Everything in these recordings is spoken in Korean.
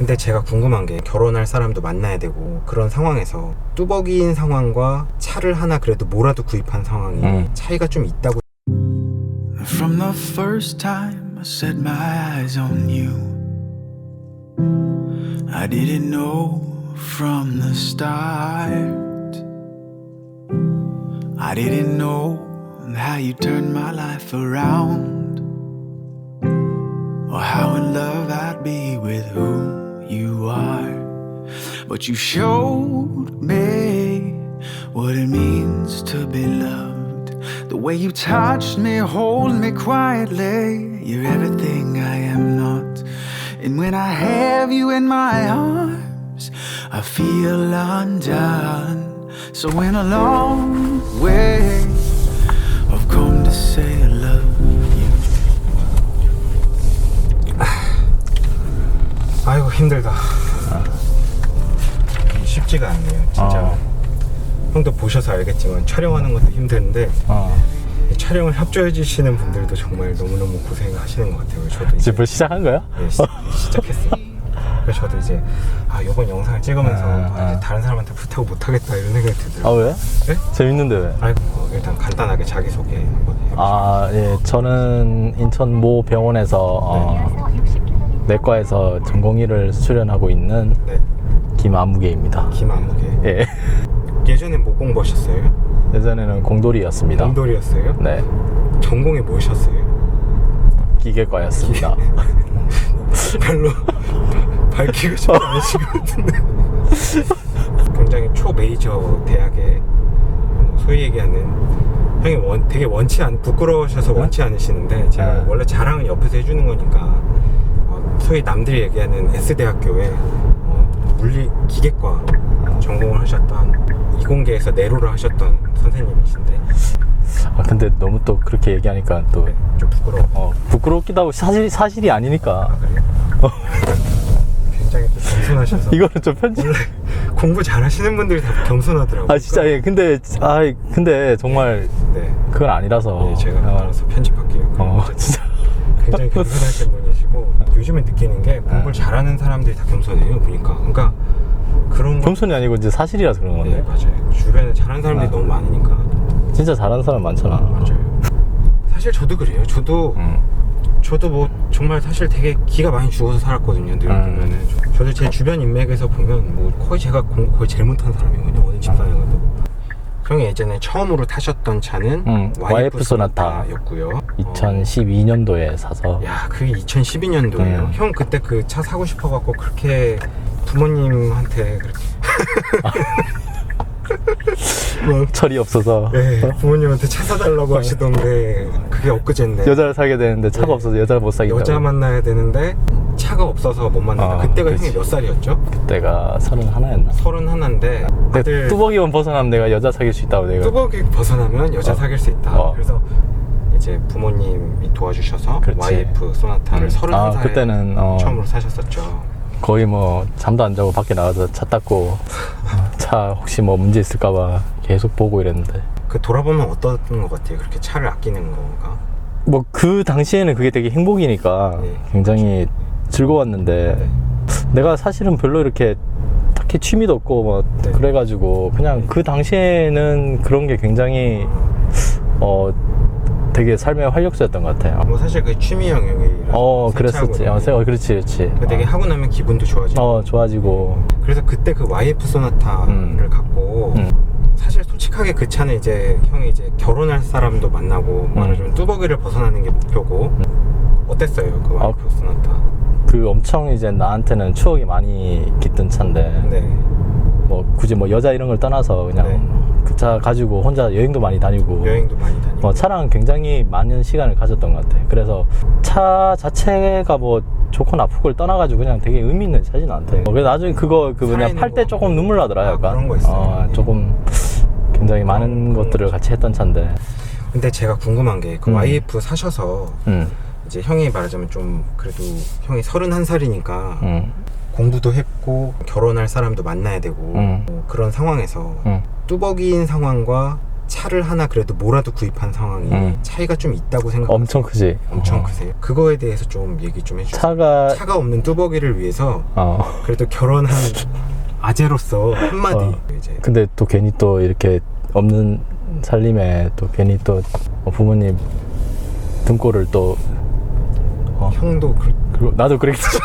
근데 제가 궁금한 게 결혼할 사람도 만나야 되고 그런 상황에서 뚜벅이인 상황과 차를 하나 그래도 뭐라도 구입한 상황이 음. 차이가 좀 있다고 From the first time I set my eyes on you, I didn't know from the start. I didn't know how you turned my life around, or how in love I'd be with who. But you showed me what it means to be loved. The way you touched me, hold me quietly. You're everything I am not. And when I have you in my arms, I feel undone. So, in a long way, I've come to say I love you. 아이고 힘들다 쉽지가 않네요 진짜 어. 형도 보셔서 알겠지만 촬영하는 것도 힘든데 어. 촬영을 협조해 주시는 분들도 정말 너무너무 고생하시는 것 같아요 저도 이제 벌써 시작한 거야? 예, 시, 시작했어요 그래서 저도 이제 아 이번 영상을 찍으면서 아, 아, 이제 아. 다른 사람한테 부탁 못하겠다 이런 생각이 아 들더라고요 왜? 네? 재밌는데 왜? 아이고 어, 일단 간단하게 자기소개 한번 해주세요 아, 예, 저는 인천 모 병원에서 어, 내과에서 전공의를 수련하고 있는 네 김아무개입니다. 김아무개 예, 예전에 뭐 공부하셨어요? 예전에는 공돌이였습니다. 공돌이었어요? 네, 전공이 뭐셨어요? 기계과였습니다. 별로 밝히고 싶지 않으신 것 같은데 굉장히 초메이저 대학에 어, 소위 얘기하는 형이 원, 되게 원치 않 부끄러우셔서 원치 않으시는데 제가 네. 원래 자랑은 옆에서 해주는 거니까 어, 소위 남들이 얘기하는 S대학교에 어, 물리 기계과 전공을 하셨던 이공계에서 내로를 하셨던 선생님이신데 아, 근데 너무 또 그렇게 얘기하니까 또 네, 좀 부끄러워 어, 부끄럽기도 하고 사실 사실이 아니니까 아 그래요? 굉장히 또 겸손하셔서 이거는 좀 편집. 원래 공부 잘하시는 분들이 다 겸손하더라고요. 아 진짜 예, 근데 아 근데 정말 네. 그건 아니라서. 네, 제가 어, 알아서 편집할게요. 어, 진짜. 굉장히 겸손하신 분 이시고 요즘에 느끼는 게 공부를 잘하는 사람들이 다 겸손해요. 보니까 그러니까 그런 거- 겸손이 아니고 이제 사실이라서 그런 건데. 네 맞아요. 주변에 잘하는 사람들이 아. 너무 많으니까 진짜 잘하는 사람 많잖아. 맞아요. 사실 저도 그래요. 저도 음. 저도 뭐 정말 사실 되게 기가 많이 죽어서 살았거든요. 늘 음. 보면은 저- 저도 제 주변 인맥에서 보면 뭐 거의 제가 공부 거의 제일 못한 사람이거든요. 어느 집사에 가도. 형이 예전에 처음으로 타셨던 차는 음, 소나타. 소나타였고요. 2012년도에 사서 야, 그게 2012년도예요. 음. 형 그때 그 차 사고 싶어 갖고 그렇게 부모님한테 그렇게 철이 없어서 네, 부모님한테 차 사달라고 하시던데 그게 엊그제인데 여자를 사게 되는데 차가 네. 없어서 여자를 못 사겠다고. 여자 만나야 되는데 차가 없어서 못 만난다. 아, 그때가 그렇지. 형이 몇 살이었죠? 그때가 서른 하나였나? 서른 하나인데 아들 뚜벅이만 벗어나면 내가 여자 사귈 수 있다고 내가. 뚜벅이 벗어나면 여자 어. 사귈 수 있다. 어. 그래서 이제 부모님이 도와주셔서 그렇지. YF 소나타를 음. 서른 아, 한 살에 그때는, 어. 처음으로 사셨었죠. 거의 뭐 잠도 안 자고 밖에 나가서 차 닦고 차 혹시 뭐 문제 있을까봐 계속 보고 이랬는데. 그 돌아보면 어떤 것 같아요? 그렇게 차를 아끼는 거가? 뭐 그 당시에는 그게 되게 행복이니까 네. 굉장히 즐거웠는데 네. 내가 사실은 별로 이렇게 딱히 취미도 없고 뭐 네. 그래가지고 그냥 그 당시에는 그런 게 굉장히 어 되게 삶의 활력소였던 것 같아요. 뭐 사실 그 취미 영역이라서 어 그랬었지. 어, 게. 세- 어, 그렇지 그렇지. 그 되게 하고 나면 기분도 좋아지고 어 좋아지고. 그래서 그때 그 YF 소나타를 음. 갖고 음. 사실 솔직하게 그 차는 이제 형이 이제 결혼할 사람도 만나고 음. 말하자면 뚜벅이를 벗어나는 게 목표고 어땠어요 그 아, YF 소나타? 그 엄청 이제 나한테는 추억이 많이 깃든 차인데 네. 뭐 굳이 뭐 여자 이런 걸 떠나서 그냥 네. 그 차 가지고 혼자 여행도 많이 다니고 여행도 많이 다니고 어, 차랑 굉장히 많은 시간을 가졌던 것 같아. 그래서 차 자체가 뭐 좋고 나쁘고를 떠나가지고 그냥 되게 의미 있는 차지 나한테. 어, 그래서 나중에 그거 그 뭐냐 살아있는 팔때 거. 조금 눈물 나더라 아, 약간. 그런 거 있어요. 어, 네. 조금 굉장히 많은 것들을. 같이 했던 차인데. 근데 제가 궁금한 게그 음. YF 사셔서 음, 이제 형이 말하자면 좀 그래도 형이 서른한 살이니까 음, 공부도 했고 결혼할 사람도 만나야 되고 음. 뭐 그런 상황에서 음. 뚜벅이인 상황과 차를 하나 그래도 뭐라도 구입한 상황이 음. 차이가 좀 있다고 생각. 엄청 크지. 엄청 어. 크세요. 그거에 대해서 좀 얘기 좀 해주세요. 차가 차가 없는 뚜벅이를 위해서 어. 그래도 결혼한 아재로서 한마디 어. 이제 근데 또 괜히 또 이렇게 없는 살림에 또 괜히 또 부모님 등골을 또 어, 형도 그, 그리고 나도 그랬지.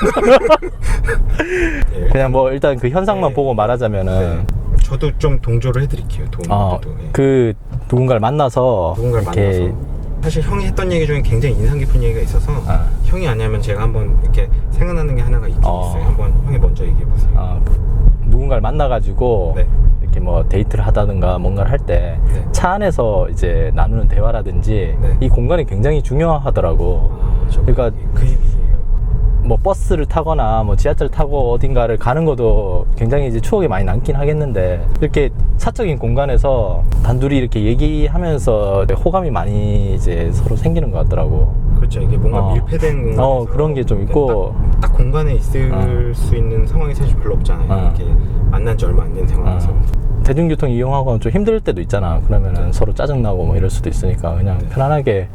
예. 그냥 뭐 일단 그 현상만 네. 보고 말하자면은 네. 저도 좀 동조를 해드릴게요. 도움 어, 도 예. 그 누군가를 만나서 누군가를 이렇게 만나서 사실 형이 했던 얘기 중에 굉장히 인상 깊은 얘기가 있어서 아. 형이 아니면 제가 한번 이렇게 생각나는 게 하나가 있긴 어. 있어요. 한번 형이 먼저 얘기해 보세요. 어, 누군가를 만나가지고 네. 이렇게 뭐 데이트를 하다든가 뭔가를 할 때 차 네. 안에서 이제 나누는 대화라든지 네. 이 공간이 굉장히 중요하더라고. 아, 저 그러니까 그 얘기예요. 뭐 버스를 타거나 뭐 지하철 타고 어딘가를 가는 것도 굉장히 이제 추억이 많이 남긴 하겠는데 이렇게 사적인 공간에서 단둘이 이렇게 얘기하면서 호감이 많이 이제 서로 생기는 것 같더라고. 그렇죠. 이게 뭔가 어. 밀폐된 공간. 어, 그런 게 좀 있고. 딱, 딱 공간에 있을 어. 수 있는 상황이 사실 별로 없잖아요. 어. 이렇게 만난 지 얼마 안 된 상황에서. 어. 대중교통 이용하고 좀 힘들 때도 있잖아. 그러면은 서로 짜증나고 뭐 이럴 수도 있으니까 그냥 네. 편안하게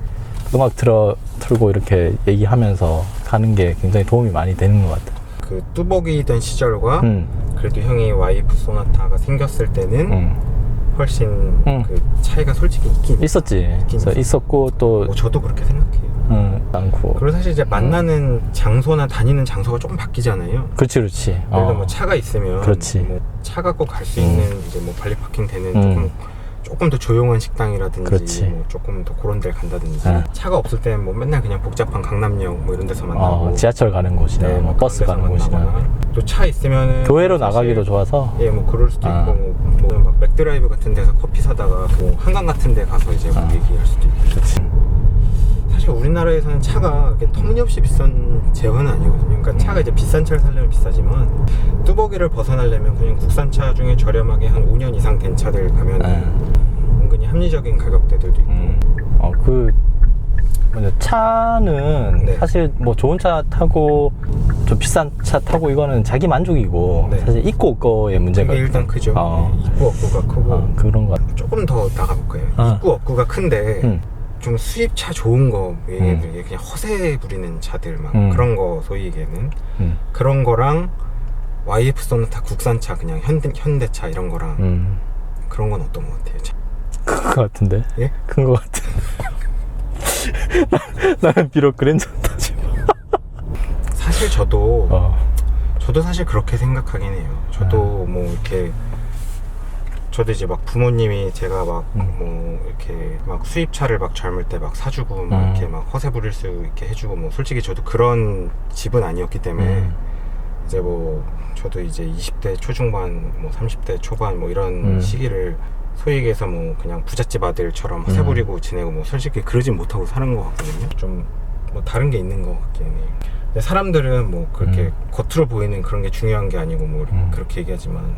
음악 틀어 틀고 이렇게 얘기하면서 가는 게 굉장히 도움이 많이 되는 것 같아. 그 뚜벅이던 시절과 음, 그래도 형이 와이프 소나타가 생겼을 때는 음. 훨씬 음. 그 차이가 솔직히 있긴 있었지. 그래서 있었고 또 뭐 저도 그렇게 생각해요. 음, 많고. 그리고 사실 이제 만나는 장소나 다니는 장소가 조금 바뀌잖아요. 그렇지, 그렇지. 예를 어. 뭐 차가 있으면 그렇지. 뭐 차 갖고 갈 수 있는 이제 뭐 발리 파킹 되는 음. 조금 조금 더 조용한 식당이라든지 그렇지. 뭐 조금 더 그런 데를 간다든지 네. 차가 없을 때는 뭐 맨날 그냥 복잡한 강남역 뭐 이런 데서 만나고 어, 지하철 가는 곳이나 네, 뭐뭐 버스 가는 곳이나 또 차 있으면은 교회로 사실 나가기도 좋아서 예, 뭐 그럴 수도 아. 있고 뭐, 뭐 막 맥드라이브 같은 데서 커피 사다가 뭐 한강 같은 데 가서 이제 뭐 아. 얘기할 수도 있고 그렇지. 사실 우리나라에서는 차가 터무니없이 비싼 제어는 아니거든요. 그러니까 차가 이제 비싼 차를 살려면 비싸지만 뚜벅이를 벗어나려면 그냥 국산차 중에 저렴하게 한 5년 이상 된 차들 가면 네. 은근히 합리적인 가격대들도 있고 음. 어, 그, 뭐냐, 차는 네. 사실 뭐 좋은 차 타고 좀 비싼 차 타고 이거는 자기 만족이고 네. 사실 있고 없고의 문제가 그게 일단 크죠. 어. 네, 입구 업구가 크고 어, 그런 거 같아. 조금 더 나가볼까요? 어. 입구 업구가 큰데 음. 좀 수입차 좋은 거 얘기해드릴게요. 그냥 허세 부리는 차들 막 음. 그런 거 소위 얘기하는 음. 그런 거랑 YF 소나타 국산차 그냥 현대, 현대차 이런 거랑 음. 그런 건 어떤 것 같아요? 차- 큰거 같은데? 예? 큰 거. 나- 나는 비록 그랜저 타지만. 사실 저도 어. 저도 사실 그렇게 생각하긴 해요. 저도 네. 뭐 이렇게 저도 이제 막 부모님이 제가 막 음. 뭐 이렇게 막 수입차를 막 젊을 때 막 사주고 막 음. 이렇게 막 허세 부릴 수 있게 해주고 뭐 솔직히 저도 그런 집은 아니었기 때문에 음. 이제 뭐 저도 이제 20대 초중반 뭐 30대 초반 뭐 이런 음. 시기를 소위 얘기해서 뭐 그냥 부잣집 아들처럼 허세 음. 부리고 지내고 뭐 솔직히 그러진 못하고 사는 것 같거든요. 좀 뭐 다른 게 있는 것 같긴 해요. 근데 사람들은 뭐 그렇게 음. 겉으로 보이는 그런 게 중요한 게 아니고 뭐 음. 그렇게 얘기하지만